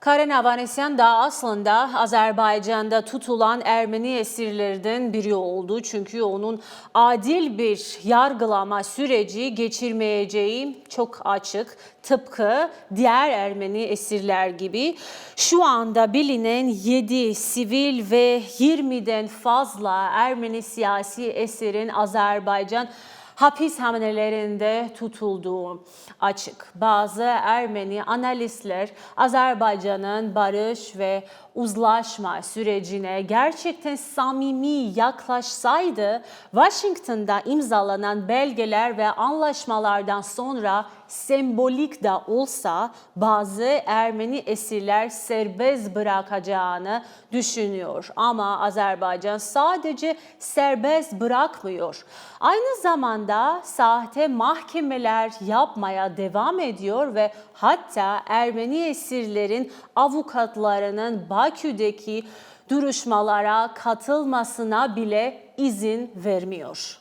Karen Avanesyan da aslında Azerbaycan'da tutulan Ermeni esirlerden biri oldu. Çünkü onun adil bir yargılama süreci geçirmeyeceği çok açık. Tıpkı diğer Ermeni esirler gibi. Şu anda bilinen 7 sivil ve 20'den fazla Ermeni siyasi esirin Azerbaycan hapishanelerinde tutulduğu açık. Bazı Ermeni analistler Azerbaycan'ın barış ve uzlaşma sürecine gerçekten samimi yaklaşsaydı Washington'da imzalanan belgeler ve anlaşmalardan sonra sembolik de olsa bazı Ermeni esirler serbest bırakacağını düşünüyor. Ama Azerbaycan sadece serbest bırakmıyor. Aynı zamanda sahte mahkemeler yapmaya devam ediyor ve hatta Ermeni esirlerin avukatlarının Bakü'deki duruşmalara katılmasına bile izin vermiyor.